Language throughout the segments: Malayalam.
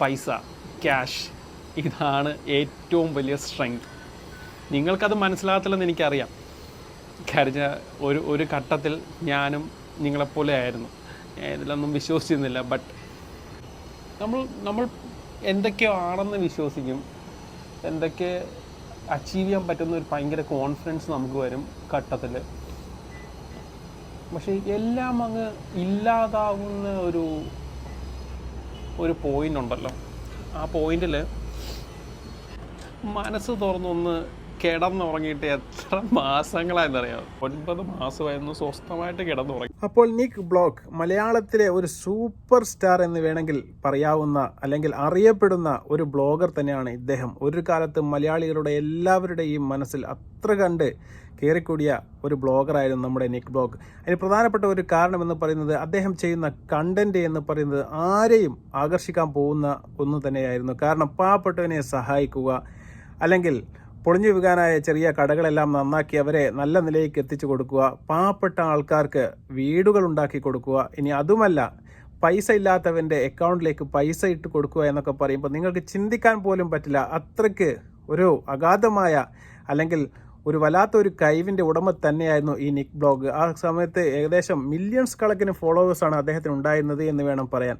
പൈസ ക്യാഷ് ഇതാണ് ഏറ്റവും വലിയ സ്ട്രെങ്ത് നിങ്ങൾക്കത് മനസ്സിലാകത്തില്ലെന്ന് എനിക്കറിയാം. കരിഞ്ഞ ഒരു ഒരു ഘട്ടത്തിൽ ഞാനും നിങ്ങളെപ്പോലെ ആയിരുന്നു. ഇതിലൊന്നും വിശ്വസിച്ചിരുന്നില്ല ബട്ട് നമ്മൾ നമ്മൾ എന്തൊക്കെയോ ആണെന്ന് വിശ്വസിക്കും. എന്തൊക്കെ അച്ചീവ് ചെയ്യാൻ പറ്റുന്ന ഒരു ഭയങ്കര കോൺഫിഡൻസ് നമുക്ക് വരും ഘട്ടത്തിൽ പക്ഷേ എല്ലാം അങ്ങ് ഇല്ലാതാവുന്ന ഒരു ഒരു പോയിന്റ് ഉണ്ടല്ലോ. ആ പോയിന്റിൽ മനസ്സ് തുറന്നൊന്ന് കിടന്നുറങ്ങിയിട്ട് എത്ര മാസങ്ങളായെന്നറിയാം? ഒൻപത് മാസമായിരുന്നു സ്വസ്ഥമായിട്ട് കിടന്നുറങ്ങി. അപ്പോൾ നിക് ബ്ലോക്ക് മലയാളത്തിലെ ഒരു സൂപ്പർ സ്റ്റാർ എന്ന് വേണമെങ്കിൽ പറയാവുന്ന അല്ലെങ്കിൽ അറിയപ്പെടുന്ന ഒരു ബ്ലോഗർ തന്നെയാണ് ഇദ്ദേഹം. ഒരു കാലത്ത് മലയാളികളുടെ എല്ലാവരുടെയും മനസ്സിൽ അത്ര കണ്ട് കയറിക്കൂടിയ ഒരു ബ്ലോഗറായിരുന്നു നമ്മുടെ നിക് ബ്ലോഗ് അതിന് പ്രധാനപ്പെട്ട ഒരു കാരണം എന്ന് പറയുന്നത് അദ്ദേഹം ചെയ്യുന്ന കണ്ടന്റ് എന്ന് പറയുന്നത് ആരെയും ആകർഷിക്കാൻ പോകുന്ന ഒന്ന് തന്നെയായിരുന്നു. കാരണം പാവപ്പെട്ടവനെ സഹായിക്കുക അല്ലെങ്കിൽ പൊളിഞ്ഞു വീകാനായ ചെറിയ കടകളെല്ലാം നന്നാക്കി അവരെ നല്ല നിലയിലേക്ക് എത്തിച്ചു കൊടുക്കുക. പാവപ്പെട്ട ആൾക്കാർക്ക് വീടുകൾ ഉണ്ടാക്കി കൊടുക്കുക. ഇനി അതുമല്ല പൈസ ഇല്ലാത്തവന്റെ അക്കൗണ്ടിലേക്ക് പൈസ ഇട്ട് കൊടുക്കുക എന്നൊക്കെ പറയുമ്പോൾ നിങ്ങൾക്ക് ചിന്തിക്കാൻ പോലും പറ്റില്ല. അത്രയ്ക്ക് ഒരു അഗാധമായ അല്ലെങ്കിൽ ഒരു വല്ലാത്തൊരു കഴിവിന്റെ ഉടമ തന്നെയായിരുന്നു ഈ നിക് ബ്ലോഗ്. ആ സമയത്ത് ഏകദേശം മില്യൺസ് കണക്കിന് ഫോളോവേഴ്സാണ് അദ്ദേഹത്തിന് ഉണ്ടായിരുന്നത് എന്ന് വേണം പറയാൻ.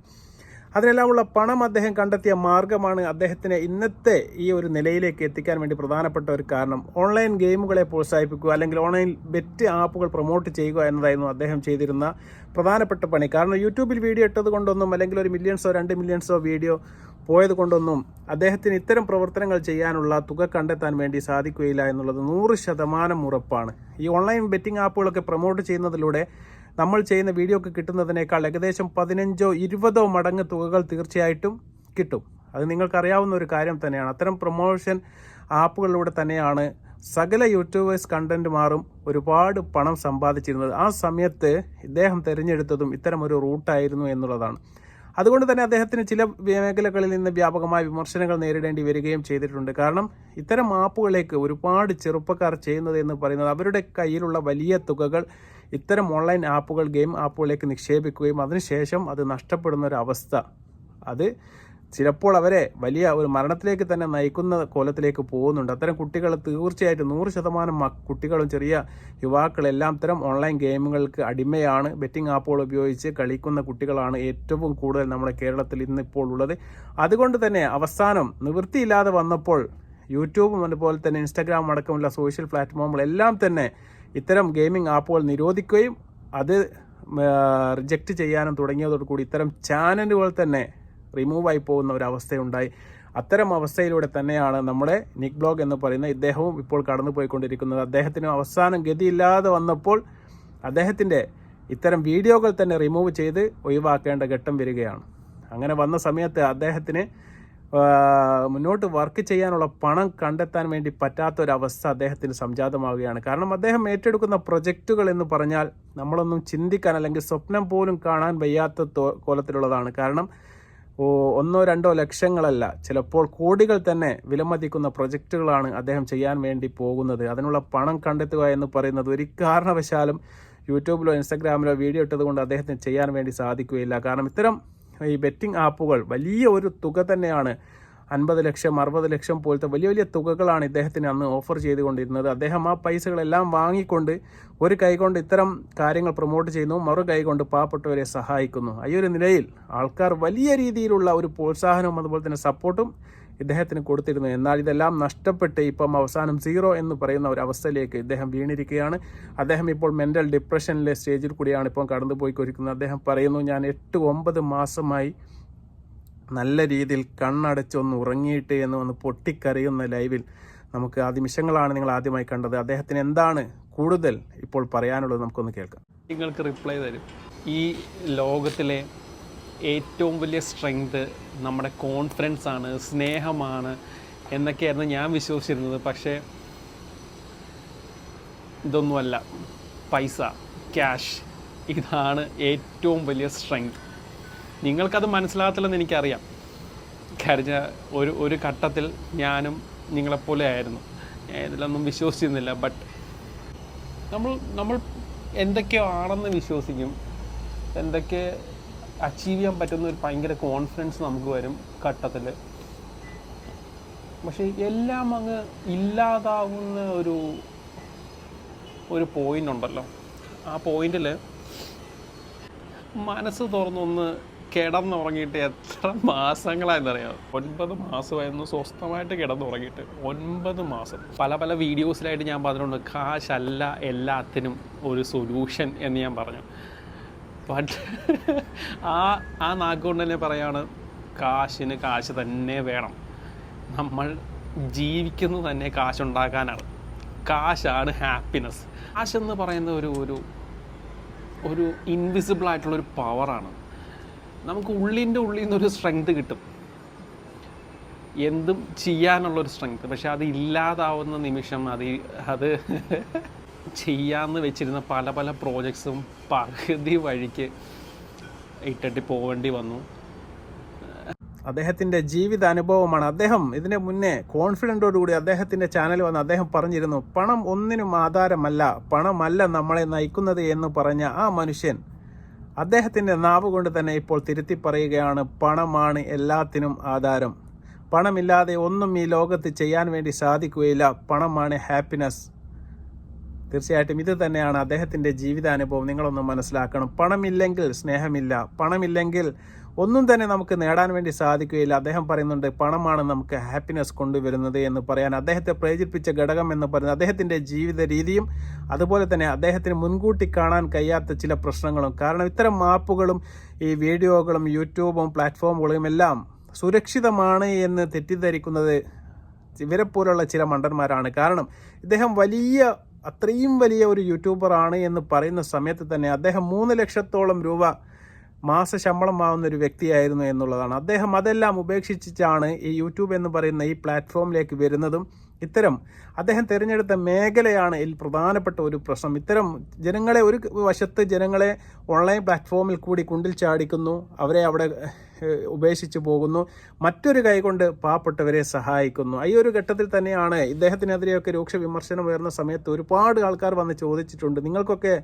അതിനെല്ലാമുള്ള പണം അദ്ദേഹം കണ്ടെത്തിയ മാർഗമാണ് അദ്ദേഹത്തിനെ ഇന്നത്തെ ഈ ഒരു നിലയിലേക്ക് എത്തിക്കാൻ വേണ്ടി പ്രധാനപ്പെട്ട ഒരു കാരണം. ഓൺലൈൻ ഗെയിമുകളെ പ്രോത്സാഹിപ്പിക്കുക അല്ലെങ്കിൽ ഓൺലൈൻ ബെറ്റ് ആപ്പുകൾ പ്രൊമോട്ട് ചെയ്യുക എന്നതായിരുന്നു അദ്ദേഹം ചെയ്തിരുന്ന പ്രധാനപ്പെട്ട പണി. കാരണം യൂട്യൂബിൽ വീഡിയോ ഇട്ടത് കൊണ്ടൊന്നും അല്ലെങ്കിൽ ഒരു മില്യൺസോ രണ്ട് മില്യൺസോ വീഡിയോ പോയത് കൊണ്ടൊന്നും അദ്ദേഹത്തിന് ഇത്തരം പ്രവർത്തനങ്ങൾ ചെയ്യാനുള്ള തുക കണ്ടെത്താൻ വേണ്ടി സാധിക്കുകയില്ല എന്നുള്ളത് നൂറ് ശതമാനം ഉറപ്പാണ്. ഈ ഓൺലൈൻ ബെറ്റിംഗ് ആപ്പുകളൊക്കെ പ്രൊമോട്ട് ചെയ്യുന്നതിലൂടെ നമ്മൾ ചെയ്യുന്ന വീഡിയോ ഒക്കെ കിട്ടുന്നതിനേക്കാൾ ഏകദേശം പതിനഞ്ചോ ഇരുപതോ മടങ്ങ് തുകകൾ തീർച്ചയായിട്ടും കിട്ടും. അത് നിങ്ങൾക്കറിയാവുന്ന ഒരു കാര്യം തന്നെയാണ്. അത്തരം പ്രൊമോഷൻ ആപ്പുകളിലൂടെ തന്നെയാണ് സകല യൂട്യൂബേഴ്സ് കണ്ടന്റ് മാറും ഒരുപാട് പണം സമ്പാദിച്ചിരുന്നത്. ആ സമയത്ത് ഇദ്ദേഹം തിരഞ്ഞെടുത്തതും ഇത്തരം ഒരു റൂട്ടായിരുന്നു എന്നുള്ളതാണ്. അതുകൊണ്ട് തന്നെ അദ്ദേഹത്തിന് ചില മേഖലകളിൽ നിന്ന് വ്യാപകമായ വിമർശനങ്ങൾ നേരിടേണ്ടി വരികയും ചെയ്തിട്ടുണ്ട്. കാരണം ഇത്തരം ആപ്പുകളിലേക്ക് ഒരുപാട് ചെറുപ്പക്കാർ ചെയ്യുന്നത് എന്ന് പറയുന്നത് അവരുടെ കയ്യിലുള്ള വലിയ തുകകൾ ഇത്തരം ഓൺലൈൻ ആപ്പുകൾ ഗെയിം ആപ്പുകളിലേക്ക് നിക്ഷേപിക്കുകയും അതിനുശേഷം അത് നഷ്ടപ്പെടുന്ന ഒരു അവസ്ഥ. അത് ചിലപ്പോൾ അവരെ വലിയ ഒരു മരണത്തിലേക്ക് തന്നെ നയിക്കുന്ന കോലത്തിലേക്ക് പോകുന്നുണ്ട്. അത്തരം കുട്ടികൾ തീർച്ചയായിട്ടും നൂറ് ശതമാനം കുട്ടികളും ചെറിയ യുവാക്കളെല്ലാം ഇത്തരം ഓൺലൈൻ ഗെയിമുകൾക്ക് അടിമയാണ്. ബെറ്റിംഗ് ആപ്പുകൾ ഉപയോഗിച്ച് കളിക്കുന്ന കുട്ടികളാണ് ഏറ്റവും കൂടുതൽ നമ്മുടെ കേരളത്തിൽ ഇന്നിപ്പോൾ ഉള്ളത്. അതുകൊണ്ട് തന്നെ അവസാനം നിവൃത്തിയില്ലാതെ വന്നപ്പോൾ യൂട്യൂബും അതുപോലെ തന്നെ ഇൻസ്റ്റാഗ്രാം അടക്കമുള്ള സോഷ്യൽ പ്ലാറ്റ്ഫോമുകളെല്ലാം തന്നെ ഇത്തരം ഗെയിമിംഗ് ആപ്പുകൾ നിരോധിക്കുകയും അത് റിജക്റ്റ് ചെയ്യാനും തുടങ്ങിയതോടുകൂടി ഇത്തരം ചാനലുകൾ തന്നെ റിമൂവ് ആയി പോകുന്ന ഒരു അവസ്ഥയുണ്ടായി അത്തരം അവസ്ഥയിലൂടെ തന്നെയാണ് നമ്മുടെ നിക് ബ്ലോഗ് എന്ന് പറയുന്ന ഇദ്ദേഹവും ഇപ്പോൾ കടന്നു പോയിക്കൊണ്ടിരിക്കുന്നത് അദ്ദേഹത്തിന് അവസാനം ഗതിയില്ലാതെ വന്നപ്പോൾ അദ്ദേഹത്തിന്റെ ഇത്തരം വീഡിയോകൾ തന്നെ റിമൂവ് ചെയ്ത് ഒഴിവാക്കേണ്ട ഘട്ടം വരികയാണ്. അങ്ങനെ വന്ന സമയത്ത് അദ്ദേഹത്തിന് മുന്നോട്ട് വർക്ക് ചെയ്യാനുള്ള പണം കണ്ടെത്താൻ വേണ്ടി പറ്റാത്തൊരവസ്ഥ അദ്ദേഹത്തിന് സംജാതമാവുകയാണ്. കാരണം അദ്ദേഹം ഏറ്റെടുക്കുന്ന പ്രൊജക്റ്റുകൾ എന്ന് പറഞ്ഞാൽ നമ്മളൊന്നും ചിന്തിക്കാൻ അല്ലെങ്കിൽ സ്വപ്നം പോലും കാണാൻ വയ്യാത്ത കോലത്തിലുള്ളതാണ്. കാരണം ഒന്നോ രണ്ടോ ലക്ഷങ്ങളല്ല. ചിലപ്പോൾ കോടികൾ തന്നെ വിലമതിക്കുന്ന പ്രൊജക്റ്റുകളാണ് അദ്ദേഹം ചെയ്യാൻ വേണ്ടി പോകുന്നത്. അതിനുള്ള പണം കണ്ടെത്തുക എന്ന് പറയുന്നത് ഒരു കാരണവശാലും യൂട്യൂബിലോ ഇൻസ്റ്റാഗ്രാമിലോ വീഡിയോ ഇട്ടതുകൊണ്ട് അദ്ദേഹത്തിന് ചെയ്യാൻ വേണ്ടി സാധിക്കുകയില്ല. കാരണം ഇത്തരം ഈ ബെറ്റിംഗ് ആപ്പുകൾ വലിയ ഒരു തുക തന്നെയാണ് അൻപത് ലക്ഷം അറുപത് ലക്ഷം പോലത്തെ വലിയ വലിയ തുകകളാണ് ഇദ്ദേഹത്തിന് അന്ന് ഓഫർ ചെയ്തുകൊണ്ടിരുന്നത്. അദ്ദേഹം ആ പൈസകളെല്ലാം വാങ്ങിക്കൊണ്ട് ഒരു കൈകൊണ്ട് ഇത്തരം കാര്യങ്ങൾ പ്രൊമോട്ട് ചെയ്യുന്നു. മറു കൈകൊണ്ട് പാവപ്പെട്ടവരെ സഹായിക്കുന്നു. ഈ ഒരു നിലയിൽ ആൾക്കാർ വലിയ രീതിയിലുള്ള ഒരു പ്രോത്സാഹനവും അതുപോലെ തന്നെ സപ്പോർട്ടും ഇദ്ദേഹത്തിന് കൊടുത്തിരുന്നു. എന്നാൽ ഇതെല്ലാം നഷ്ടപ്പെട്ട് ഇപ്പം അവസാനം സീറോ എന്ന് പറയുന്ന ഒരു അവസ്ഥയിലേക്ക് ഇദ്ദേഹം വീണിരിക്കുകയാണ്. അദ്ദേഹം ഇപ്പോൾ മെന്റൽ ഡിപ്രഷനിലെ സ്റ്റേജിൽ കൂടിയാണ് ഇപ്പോൾ കടന്നുപോയിക്കൊണ്ടിരിക്കുന്നത്. അദ്ദേഹം പറയുന്നു ഞാൻ എട്ട് ഒമ്പത് മാസമായി നല്ല രീതിയിൽ കണ്ണടച്ചൊന്ന് ഉറങ്ങിയിട്ട് എന്ന് വന്ന് പൊട്ടിക്കരയുന്ന ലൈവിൽ നമുക്ക് ആ നിമിഷങ്ങളാണ് നിങ്ങൾ ആദ്യമായി കണ്ടത്. അദ്ദേഹത്തിന് എന്താണ് കൂടുതൽ ഇപ്പോൾ പറയാനുള്ളത് നമുക്കൊന്ന് കേൾക്കാം. നിങ്ങൾക്ക് റിപ്ലൈ തരും. ഈ ലോകത്തിലെ ഏറ്റവും വലിയ സ്ട്രെങ്ത് നമ്മുടെ കോൺഫിഡൻസ് ആണ് സ്നേഹമാണ് എന്നൊക്കെയായിരുന്നു ഞാൻ വിശ്വസിച്ചിരുന്നത്. പക്ഷേ ഇതൊന്നുമല്ല. പൈസ ക്യാഷ് ഇതാണ് ഏറ്റവും വലിയ സ്ട്രെങ്ത്. നിങ്ങൾക്കത് മനസ്സിലാകത്തില്ലെന്ന് എനിക്കറിയാം. കഴിഞ്ഞ ഒരു ഒരു ഘട്ടത്തിൽ ഞാനും നിങ്ങളെപ്പോലെ ആയിരുന്നു. ഇതിലൊന്നും വിശ്വസിച്ചിരുന്നില്ല ബട്ട് നമ്മൾ നമ്മൾ എന്തൊക്കെയോ ആണെന്ന് വിശ്വസിക്കും. എന്തൊക്കെ അച്ചീവ് ചെയ്യാൻ പറ്റുന്ന ഒരു ഭയങ്കര കോൺഫിഡൻസ് നമുക്ക് വരും ഘട്ടത്തിൽ പക്ഷേ എല്ലാം അങ്ങ് ഇല്ലാതാവുന്ന ഒരു ഒരു പോയിന്റ് ഉണ്ടല്ലോ. ആ പോയിന്റിൽ മനസ്സ് തുറന്നൊന്ന് കിടന്നുറങ്ങിയിട്ട് എത്ര മാസങ്ങളായെന്നറിയാം? ഒൻപത് മാസമായിരുന്നു സ്വസ്ഥമായിട്ട് കിടന്നുറങ്ങിയിട്ട്. ഒൻപത് മാസം. പല പല വീഡിയോസിലായിട്ട് ഞാൻ പറഞ്ഞിട്ടുണ്ട് കാശല്ല എല്ലാത്തിനും ഒരു സൊല്യൂഷൻ എന്ന് ഞാൻ പറഞ്ഞു. ബട്ട് ആ ആ നാക്കുകൊണ്ട് തന്നെ പറയാണ് കാശിന് കാശ് തന്നെ വേണം. നമ്മൾ ജീവിക്കുന്നത് തന്നെ കാശുണ്ടാക്കാനാണ്. കാശാണ് ഹാപ്പിനെസ് കാശെന്ന് പറയുന്ന ഒരു ഒരു ഒരു ഇൻവിസിബിൾ ആയിട്ടുള്ള ഒരു പവറാണ് നമുക്ക് ഉള്ളിന്റെ ഉള്ളിൽ നിന്നൊരു സ്ട്രെങ്ത് കിട്ടും. എന്തും ചെയ്യാനുള്ളൊരു സ്ട്രെങ്ത് പക്ഷെ അത് ഇല്ലാതാവുന്ന നിമിഷം അത് അത് ചെയ്യാമെന്ന് വെച്ചിരുന്ന പല പല പ്രോജക്ട്സും പകുതി വഴിക്ക് ഇട്ടിട്ട് പോകേണ്ടി വന്നു. അദ്ദേഹത്തിന്റെ ജീവിത അനുഭവമാണ് അദ്ദേഹം ഇതിന് മുന്നേ കോൺഫിഡന്റോടുകൂടി അദ്ദേഹത്തിന്റെ ചാനൽ വന്ന് അദ്ദേഹം പറഞ്ഞിരുന്നു പണം ഒന്നിനും ആധാരമല്ല പണമല്ല നമ്മളെ നയിക്കുന്നത് എന്ന് പറഞ്ഞ ആ മനുഷ്യൻ അദ്ദേഹത്തിന്റെ നാവ് കൊണ്ട് തന്നെ ഇപ്പോൾ തിരുത്തി പറയുകയാണ് പണമാണ് എല്ലാത്തിനും ആധാരം. പണമില്ലാതെ ഒന്നും ഈ ലോകത്ത് ചെയ്യാൻ വേണ്ടി സാധിക്കുകയില്ല. പണമാണ് ഹാപ്പിനെസ് തീർച്ചയായിട്ടും ഇത് തന്നെയാണ് അദ്ദേഹത്തിന്റെ ജീവിതാനുഭവം. നിങ്ങളൊന്ന് മനസ്സിലാക്കണം. പണമില്ലെങ്കിൽ സ്നേഹമില്ല. പണമില്ലെങ്കിൽ ഒന്നും തന്നെ നമുക്ക് നേടാൻ വേണ്ടി സാധിക്കുകയില്ല. അദ്ദേഹം പറയുന്നുണ്ട് പണമാണ് നമുക്ക് ഹാപ്പിനെസ് കൊണ്ടുവരുന്നത് എന്ന് പറയാൻ അദ്ദേഹത്തെ പ്രേരിപ്പിച്ച ഘടകം എന്ന് പറയുന്നത് അദ്ദേഹത്തിന്റെ ജീവിത രീതിയും അതുപോലെ തന്നെ അദ്ദേഹത്തിന് മുൻകൂട്ടി കാണാൻ കഴിയാത്ത ചില പ്രശ്നങ്ങളും. കാരണം ഇത്തരം മാപ്പുകളും ഈ വീഡിയോകളും യൂട്യൂബും പ്ലാറ്റ്ഫോമുകളും എല്ലാം സുരക്ഷിതമാണ് എന്ന് തെറ്റിദ്ധരിക്കുന്നത് ഇവരെപ്പോലുള്ള ചില മണ്ടന്മാരാണ്. കാരണം ഇദ്ദേഹം വലിയ അത്രയും വലിയ ഒരു യൂട്യൂബറാണ് എന്ന് പറയുന്ന സമയത്ത് തന്നെ അദ്ദേഹം മൂന്ന് ലക്ഷത്തോളം രൂപ മാസ ശമ്പളം വാങ്ങുന്ന ഒരു വ്യക്തിയായിരുന്നു എന്നുള്ളതാണ്. അദ്ദേഹം അതെല്ലാം ഉപേക്ഷിച്ചിട്ടാണ് ഈ യൂട്യൂബ് എന്ന് പറയുന്ന ഈ പ്ലാറ്റ്ഫോമിലേക്ക് വരുന്നതും ഇത്തരം അദ്ദേഹം തിരഞ്ഞെടുത്ത മേഖലയാണ് ഇതിൽ പ്രധാനപ്പെട്ട ഒരു പ്രശ്നം. ഇത്തരം ജനങ്ങളെ ഒരു വശത്ത് ജനങ്ങളെ ഓൺലൈൻ പ്ലാറ്റ്ഫോമിൽ കൂടി കുണ്ടിൽ ചാടിക്കുന്നു അവരെ അവിടെ ഉപേക്ഷിച്ച് പോകുന്നു മറ്റൊരു കൈകൊണ്ട് പാവപ്പെട്ടവരെ സഹായിക്കുന്നു. ഈ ഒരു ഘട്ടത്തിൽ തന്നെയാണ് ഇദ്ദേഹത്തിനെതിരെയൊക്കെ രൂക്ഷ വിമർശനം ഉയർന്ന സമയത്ത് ഒരുപാട് ആൾക്കാർ വന്ന് ചോദിച്ചിട്ടുണ്ട്. നിങ്ങൾക്കൊക്കെ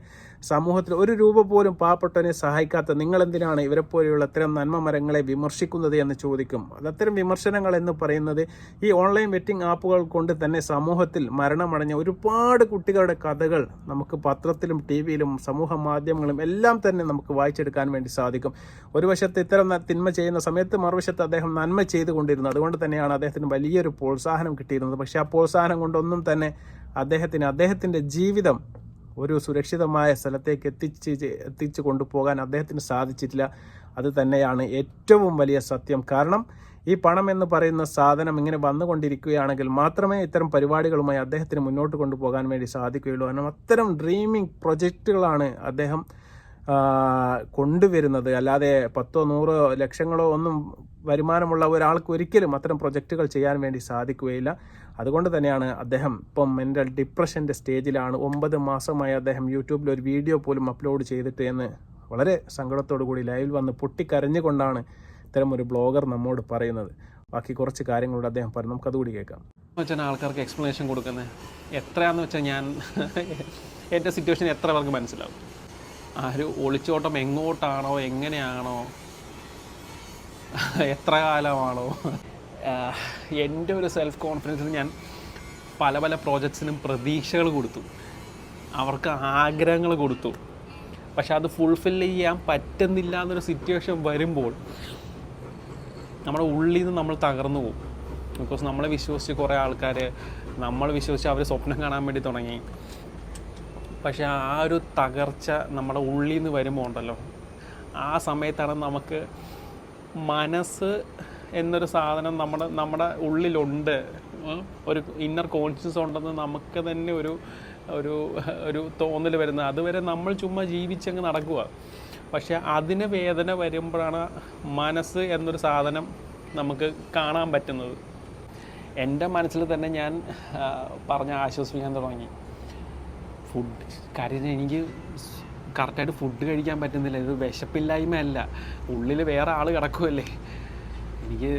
സമൂഹത്തിൽ ഒരു രൂപ പോലും പാവപ്പെട്ടവനെ സഹായിക്കാത്ത നിങ്ങൾ എന്തിനാണ് ഇവരെ പോലെയുള്ള ഇത്തരം നന്മ മരങ്ങളെ വിമർശിക്കുന്നത് എന്ന് ചോദിക്കും. അത് അത്തരം വിമർശനങ്ങൾ എന്ന് പറയുന്നത് ഈ ഓൺലൈൻ വെറ്റിംഗ് ആപ്പുകൾ കൊണ്ട് തന്നെ സമൂഹത്തിൽ മരണമടഞ്ഞ ഒരുപാട് കുട്ടികളുടെ കഥകൾ നമുക്ക് പത്രത്തിലും ടി വിയിലും സമൂഹ മാധ്യമങ്ങളും എല്ലാം തന്നെ നമുക്ക് വായിച്ചെടുക്കാൻ വേണ്ടി സാധിക്കും. ഒരു വശത്ത് ഇത്തരം തിന്മ ചെയ്യുന്ന സമയത്ത് മറുവശത്ത് അദ്ദേഹം നന്മ ചെയ്തുകൊണ്ടിരുന്നു. അതുകൊണ്ട് തന്നെയാണ് അദ്ദേഹത്തിന് വലിയൊരു പ്രോത്സാഹനം കിട്ടിയിരുന്നത്. പക്ഷേ ആ പ്രോത്സാഹനം കൊണ്ടൊന്നും തന്നെ അദ്ദേഹത്തിന് അദ്ദേഹത്തിന്റെ ജീവിതം ഒരു സുരക്ഷിതമായ സ്ഥലത്തേക്ക് എത്തിച്ച് എത്തിച്ച് കൊണ്ടുപോകാൻ അദ്ദേഹത്തിന് സാധിച്ചിട്ടില്ല. അത് തന്നെയാണ് ഏറ്റവും വലിയ സത്യം. കാരണം ഈ പണം എന്ന് പറയുന്ന സാധനം ഇങ്ങനെ വന്നുകൊണ്ടിരിക്കുകയാണെങ്കിൽ മാത്രമേ ഇത്തരം പരിപാടികളുമായി അദ്ദേഹത്തിന് മുന്നോട്ട് കൊണ്ടുപോകാൻ വേണ്ടി സാധിക്കുകയുള്ളൂ. കാരണം അത്തരം ഡ്രീമിംഗ് പ്രൊജക്റ്റുകളാണ് അദ്ദേഹം കൊണ്ടുവരുന്നത്. അല്ലാതെ പത്തോ നൂറോ ലക്ഷങ്ങളോ ഒന്നും വരുമാനമുള്ള ഒരാൾക്ക് ഒരിക്കലും അത്തരം പ്രൊജക്റ്റുകൾ ചെയ്യാൻ വേണ്ടി സാധിക്കുകയില്ല. അതുകൊണ്ട് തന്നെയാണ് അദ്ദേഹം ഇപ്പം മെന്റൽ ഡിപ്രഷന്റെ സ്റ്റേജിലാണ് ഒമ്പത് മാസമായി അദ്ദേഹം യൂട്യൂബിൽ ഒരു വീഡിയോ പോലും അപ്ലോഡ് ചെയ്തിട്ട് എന്ന് വളരെ സങ്കടത്തോടു കൂടി ലൈവിൽ വന്ന് പൊട്ടിക്കരഞ്ഞുകൊണ്ടാണ് ഇത്തരം ഒരു ബ്ലോഗർ നമ്മോട് പറയുന്നത്. ബാക്കി കുറച്ച് കാര്യങ്ങളോട് അദ്ദേഹം പറഞ്ഞു. നമുക്കതുകൂടി കേൾക്കാം. വെച്ചാൽ ആൾക്കാർക്ക് എക്സ്പ്ലനേഷൻ കൊടുക്കുന്നത്. എത്രയാന്ന് വെച്ചാൽ ഞാൻ എന്റെ സിറ്റുവേഷൻ എത്ര പേർക്ക് മനസ്സിലാവും? ആ ഒരു ഒളിച്ചോട്ടം എങ്ങോട്ടാണോ എങ്ങനെയാണോ എത്ര കാലമാണോ എന്റെ ഒരു സെൽഫ് കോൺഫിഡൻസിൽ ഞാൻ പല പല പ്രോജക്ട്സിനും പ്രതീക്ഷകൾ കൊടുത്തു. അവർക്ക് ആഗ്രഹങ്ങൾ കൊടുത്തു. പക്ഷെ അത് ഫുൾഫിൽ ചെയ്യാൻ പറ്റുന്നില്ല എന്നൊരു സിറ്റുവേഷൻ വരുമ്പോൾ നമ്മുടെ ഉള്ളിൽ നിന്ന് നമ്മൾ തകർന്നു പോകും. ബിക്കോസ് നമ്മളെ വിശ്വസിച്ച് കുറേ ആൾക്കാർ നമ്മൾ വിശ്വസിച്ച് അവർ സ്വപ്നം കാണാൻ വേണ്ടി തുടങ്ങി. പക്ഷെ ആ ഒരു തകർച്ച നമ്മുടെ ഉള്ളിൽ നിന്ന് വരുമ്പോൾ ഉണ്ടല്ലോ. ആ സമയത്താണ് നമുക്ക് മനസ്സ് എന്നൊരു സാധനം നമ്മുടെ നമ്മുടെ ഉള്ളിലുണ്ട്. ഒരു ഇന്നർ കോൺഷ്യസ് ഉണ്ടെന്ന് നമുക്ക് തന്നെ ഒരു ഒരു ഒരു തോന്നൽ വരുന്നത്. അതുവരെ നമ്മൾ ചുമ്മാ ജീവിച്ചങ്ങ് നടക്കുക പക്ഷേ അതിന് വേദന വരുമ്പോഴാണ് മനസ്സ് എന്നൊരു സാധനം നമുക്ക് കാണാൻ പറ്റുന്നത്. എന്റെ മനസ്സിൽ തന്നെ ഞാൻ പറഞ്ഞ് ആശ്വസിപ്പിക്കാൻ തുടങ്ങി. ഫുഡ് കാര്യം എനിക്ക് കറക്റ്റായിട്ട് ഫുഡ് കഴിക്കാൻ പറ്റുന്നില്ല. ഇത് വിശപ്പില്ലായ്മയല്ല. ഉള്ളിൽ വേറെ ആൾ കിടക്കുമല്ലേ എനിക്ക്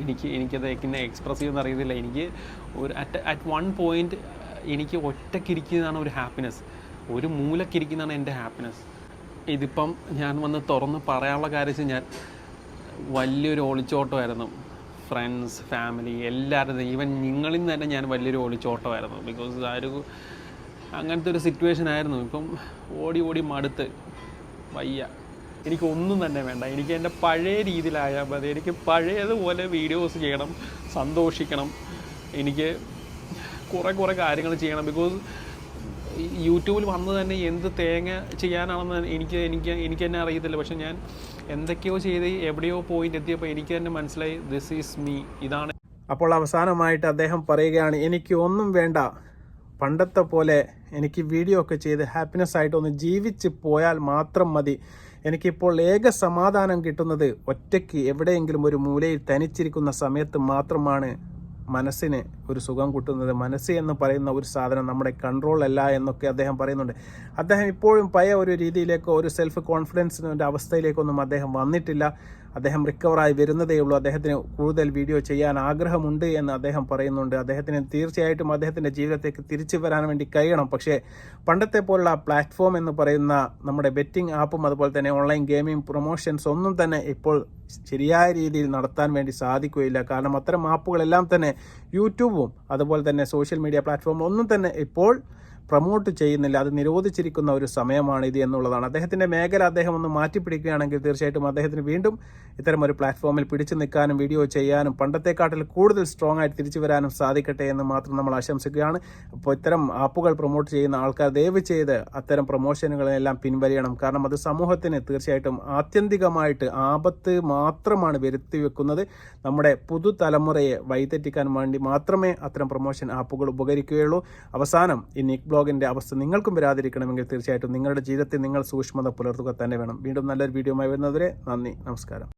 എനിക്ക് എനിക്കത് എങ്ങനെ എക്സ്പ്രസ് ചെയ്യുമെന്ന് അറിയത്തില്ല. എനിക്ക് ഒരു അറ്റ് അറ്റ് വൺ പോയിന്റ് എനിക്ക് ഒറ്റക്കിരിക്കുന്നതാണ് ഒരു ഹാപ്പിനെസ് ഒരു മൂലക്കിരിക്കുന്നതാണ് എന്റെ ഹാപ്പിനെസ് ഇതിപ്പം ഞാൻ വന്ന് തുറന്ന് പറയാനുള്ള കാര്യം ഞാൻ വലിയൊരു ഒളിച്ചോട്ടമായിരുന്നു. ഫ്രണ്ട്സ് ഫാമിലി എല്ലാവരും ഈവൻ നിങ്ങളിൽ നിന്ന് തന്നെ ഞാൻ വലിയൊരു ഒളിച്ചോട്ടമായിരുന്നു. ബിക്കോസ് ആ ഒരു അങ്ങനത്തെ ഒരു സിറ്റുവേഷൻ ആയിരുന്നു. ഇപ്പം ഓടി ഓടി മടുത്ത് വയ്യ. എനിക്ക് ഒന്നും തന്നെ വേണ്ട. എനിക്ക് എന്റെ പഴയ രീതിയിലായാൽ മതി. എനിക്ക് പഴയതുപോലെ വീഡിയോസ് ചെയ്യണം സന്തോഷിക്കണം. എനിക്ക് കുറേ കുറേ കാര്യങ്ങൾ ചെയ്യണം. ബിക്കോസ് യൂട്യൂബിൽ വന്ന് തന്നെ എന്ത് തേങ്ങ ചെയ്യാനാണെന്ന് എനിക്ക് എനിക്ക് എനിക്ക് തന്നെ അറിയത്തില്ല. പക്ഷെ ഞാൻ എന്തൊക്കെയോ ചെയ്ത് എവിടെയോ പോയിന്റ് എത്തിയപ്പോൾ എനിക്ക് തന്നെ മനസ്സിലായി ദിസ് ഈസ് മീ ഇതാണ് അപ്പോൾ അവസാനമായിട്ട് അദ്ദേഹം പറയുകയാണ് എനിക്ക് ഒന്നും വേണ്ട. പണ്ടത്തെ പോലെ എനിക്ക് വീഡിയോ ഒക്കെ ചെയ്ത് ഹാപ്പിനെസ് ആയിട്ട് ഒന്ന് ജീവിച്ച് പോയാൽ മാത്രം മതി. എനിക്കിപ്പോൾ ഏക സമാധാനം കിട്ടുന്നത് ഒറ്റയ്ക്ക് എവിടെയെങ്കിലും ഒരു മൂലയിൽ തനിച്ചിരിക്കുന്ന സമയത്ത് മാത്രമാണ് മനസ്സിന് ഒരു സുഖം കിട്ടുന്നത്. മനസ്സ് എന്ന് പറയുന്ന ഒരു സാധനം നമ്മുടെ കൺട്രോൾ അല്ല എന്നൊക്കെ അദ്ദേഹം പറയുന്നുണ്ട്. അദ്ദേഹം ഇപ്പോഴും പഴയ ഒരു രീതിയിലേക്കോ ഒരു സെൽഫ് കോൺഫിഡൻസിന്റെ അവസ്ഥയിലേക്കൊന്നും അദ്ദേഹം വന്നിട്ടില്ല. അദ്ദേഹം റിക്കവറായി വരുന്നതേ ഉള്ളൂ. അദ്ദേഹത്തിന് കൂടുതൽ വീഡിയോ ചെയ്യാൻ ആഗ്രഹമുണ്ട് എന്ന് അദ്ദേഹം പറയുന്നുണ്ട്. അദ്ദേഹത്തിന് തീർച്ചയായിട്ടും അദ്ദേഹത്തിന്റെ ജീവിതത്തേക്ക് തിരിച്ചു വരാൻ വേണ്ടി കഴിയണം. പക്ഷേ പണ്ടത്തെ പോലുള്ള പ്ലാറ്റ്ഫോം എന്ന് പറയുന്ന നമ്മുടെ ബെറ്റിംഗ് ആപ്പും അതുപോലെ തന്നെ ഓൺലൈൻ ഗെയിമിംഗ് പ്രൊമോഷൻസ് ഒന്നും തന്നെ ഇപ്പോൾ ശരിയായ രീതിയിൽ നടത്താൻ വേണ്ടി സാധിക്കുകയില്ല. കാരണം അത്തരം ആപ്പുകളെല്ലാം തന്നെ യൂട്യൂബും അതുപോലെ തന്നെ സോഷ്യൽ മീഡിയ പ്ലാറ്റ്ഫോമും ഒന്നും തന്നെ ഇപ്പോൾ പ്രൊമോട്ട് ചെയ്യുന്നില്ല അത് നിരോധിച്ചിരിക്കുന്ന ഒരു സമയമാണ് ഇത് എന്നുള്ളതാണ്. അദ്ദേഹത്തിന്റെ മേഖല അദ്ദേഹം ഒന്ന് മാറ്റിപ്പിടിക്കുകയാണെങ്കിൽ തീർച്ചയായിട്ടും അദ്ദേഹത്തിന് വീണ്ടും ഇത്തരം ഒരു പ്ലാറ്റ്ഫോമിൽ പിടിച്ചു നിൽക്കാനും വീഡിയോ ചെയ്യാനും പണ്ടത്തെക്കാട്ടിൽ കൂടുതൽ സ്ട്രോങ് ആയിട്ട് തിരിച്ചു വരാനും സാധിക്കട്ടെ എന്ന് മാത്രം നമ്മൾ ആശംസിക്കുകയാണ്. അപ്പോൾ ഇത്തരം ആപ്പുകൾ പ്രൊമോട്ട് ചെയ്യുന്ന ആൾക്കാർ ദയവ് ചെയ്ത് അത്തരം പ്രൊമോഷനുകളെല്ലാം പിൻവലിയണം. കാരണം അത് സമൂഹത്തിന് തീർച്ചയായിട്ടും ആത്യന്തികമായിട്ട് ആപത്ത് മാത്രമാണ് വരുത്തി വെക്കുന്നത് നമ്മുടെ പുതുതലമുറയെ വഴിതെറ്റിക്കാൻ വേണ്ടി മാത്രമേ അത്തരം പ്രൊമോഷൻ ആപ്പുകൾ ഉപകരിക്കുകയുള്ളൂ. അവസാനം ഈ നിക് ബ്ലോഗിന്റെ അവസ്ഥ നിങ്ങൾക്കും വരാതിരിക്കണമെങ്കിൽ തീർച്ചയായിട്ടും നിങ്ങളുടെ ജീവിതത്തിൽ നിങ്ങൾ സൂക്ഷ്മത പുലർത്തുക തന്നെ വേണം. വീണ്ടും നല്ലൊരു വീഡിയോയുമായി വരുന്നവരെ നന്ദി നമസ്കാരം.